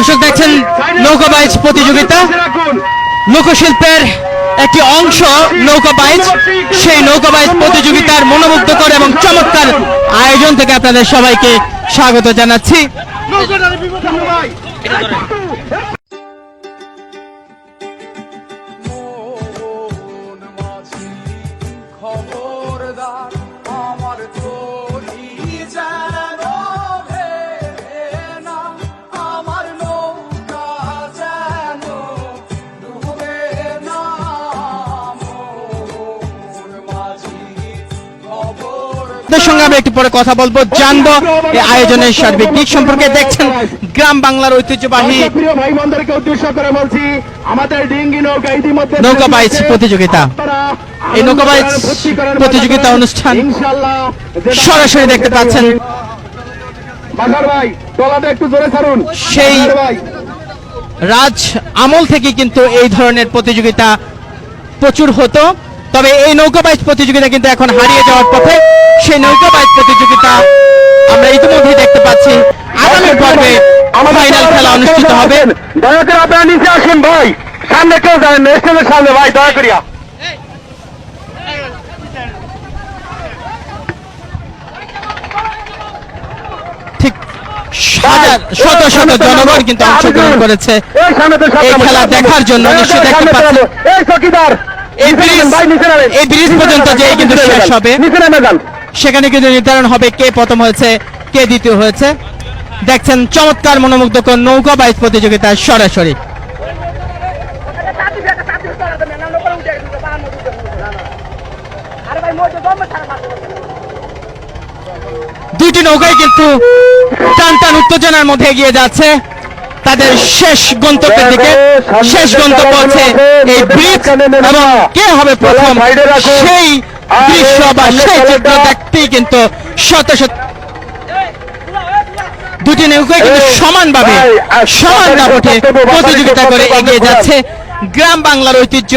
দর্শক দেখছেন নৌকা বাইচ প্রতিযোগিতা লোকশিল্পের একটি অংশ নৌকা বাইচ সেই নৌকা বাইচ প্রতিযোগিতার মনোমুগ্ধকর এবং চমৎকার আয়োজন থেকে আপনাদের সবাইকে স্বাগত জানাচ্ছি খবরদার খবর আপনাদের সঙ্গে আমি একটু পরে কথা বলব জানব এই আয়োজনের সার্বিক দিক সম্পর্কে। দেখছেন গ্রাম বাংলার ঐতিহ্যবাহী নৌকা বাইচ প্রতিযোগিতা। এই নৌকা বাইচ প্রতিযোগিতা অনুষ্ঠান সরাসরি দেখতে পাচ্ছেন। সেই রাজ আমল থেকে কিন্তু এই ধরনের প্রতিযোগিতা প্রচুর হতো। তবে এই নৌকা বাইচ প্রতিযোগিতা কিন্তু এখন হারিয়ে যাওয়ার পথে সেই নৌকা বাইচ প্রতিযোগিতা আমরা ইতিমধ্যেই দেখতে পাচ্ছি। আগামী পর্বে ফাইনাল খেলা অনুষ্ঠিত হবে। দয়া করে আপনারা নিচে আসুন ভাই। সামনে কেউ যাবেন স্টেজের সামনে ভাই দয়া করিয়া। ঠিক শত শত জনগণ কিন্তু অংশগ্রহণ করেছে। এই খেলা দেখার জন্য নিশ্চয়ই দেখতে পাচ্ছেন। এই চকিদার এই ব্রিজ। এই পর্যন্ত কিন্তু শেষ হবে। সেখানে কিন্তু নির্ধারণ হবে কে প্রথম হয়েছে কে দ্বিতীয় হয়েছে। দেখছেন চমৎকার মনোমুগ্ধকর নৌকা প্রতিযোগিতা সরাসরি। দুইটি নৌকাই কিন্তু টান টান উত্তেজনার মধ্যে এগিয়ে যাচ্ছে। তাদের শেষ গন্তব্যের দিকে শেষ গন্তব্য হচ্ছে এই ব্রিজ এবং কে হবে প্রথম? সেই দৃশ্য বা সেই চিত্র দেখতেই কিন্তু শত শত দুটি নৌকায় কিন্তু সমানভাবে সমান দাপটে প্রতিযোগিতা করে এগিয়ে যাচ্ছে। গ্রাম বাংলার ঐতিহ্য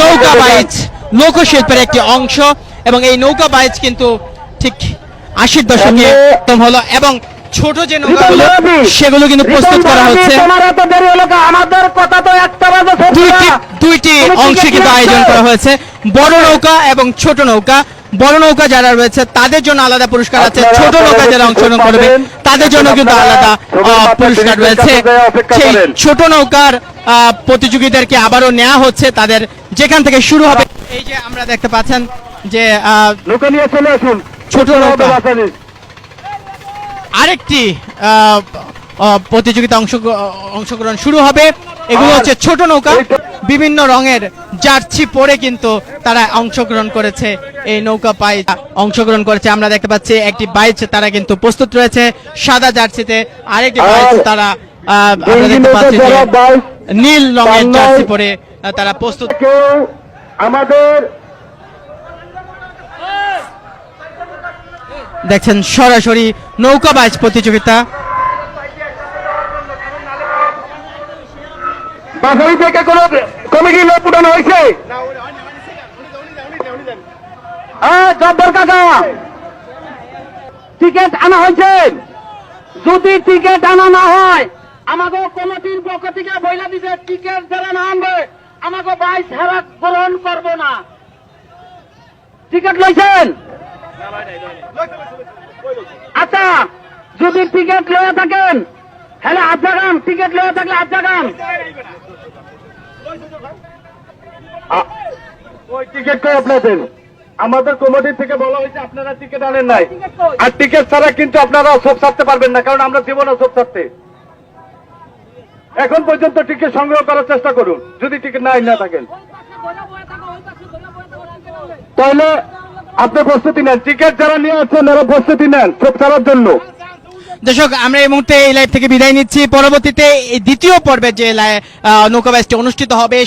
নৌকা বাইচ লোকশিল্পের একটি অংশ এবং এই নৌকা বাইচ কিন্তু ঠিক আশির দশকে হলো এবং ছোট যে নৌকাগুলো সেগুলো কিন্তু প্রস্তুত করা হচ্ছে? আমাদের কথা তো একটা দুইটি দুইটি অংশে কিন্তু আয়োজন করা হয়েছে। বড় নৌকা এবং ছোট নৌকা। বড় নৌকা যারা রয়েছে তাদের জন্য আলাদা পুরস্কার আছে। ছোট নৌকা যারা অংশগ্রহণ করবে তাদের জন্য কিন্তু আলাদা পুরস্কার রয়েছে। সেই ছোট নৌকার প্রতিযোগীদেরকে আবারও নেওয়া হচ্ছে। তাদের যেখান থেকে শুরু হবে এই যে আমরা দেখতে পাচ্ছেন যে ছোট নৌকা। আরেকটি প্রতিযোগিতা অংশ অংশগ্রহণ শুরু হবে। এগুলো হচ্ছে ছোট নৌকা। বিভিন্ন রঙের জার্সি পরে কিন্তু তারা অংশগ্রহণ করেছে। এই নৌকা পাই অংশগ্রহণ করেছে। আমরা দেখতে পাচ্ছি একটি বাইচ তারা কিন্তু প্রস্তুত রয়েছে। সাদা জার্সিতে আরেকটি আর বাইচ তারা আহ, আমরা দেখতে পাচ্ছি নীল রঙের জার্সি পরে তারা প্রস্তুত আমাদের দেখছেন সরাসরি নৌকা বাইচ প্রতিযোগিতা। টিকিট আনা যদি টিকিট আনা না হয় আমাকে কমিটির পক্ষ থেকে বইলা দিছে, টিকিট যারা না আনবে, আমাকে বাইশ হারা গ্রহণ করব না। টিকিট লইছেন? আচ্ছা যদি টিকিট লয়ে থাকেন হ্যালো আচ্ছা গান টিকিট লয়ে থাকলে আচ্ছা গান ওই টিকিট কই আপনাদের? আমাদের কমিটি থেকে বলা হয়েছে আপনারা টিকিট আনেন নাই। আর টিকিট ছাড়া কিন্তু আপনারা সব ছাড়তে পারবেন না কারণ আমরা দিব না সব ছাড়তে। এখন পর্যন্ত টিকিট সংগ্রহ করার চেষ্টা করুন যদি টিকিট নাই না থাকেন। তাহলে আপনি প্রস্তুতি নেন। টিকিট যারা নিয়ে আছেন, তারা প্রস্তুতি নেন প্রচারের জন্য। দর্শক, আমরা এই মুহূর্তে এই লাইভ থেকে বিদায় নিচ্ছি। পরবর্তীতে দ্বিতীয় পর্বে যে নৌকা ব্যাচটি অনুষ্ঠিত হবে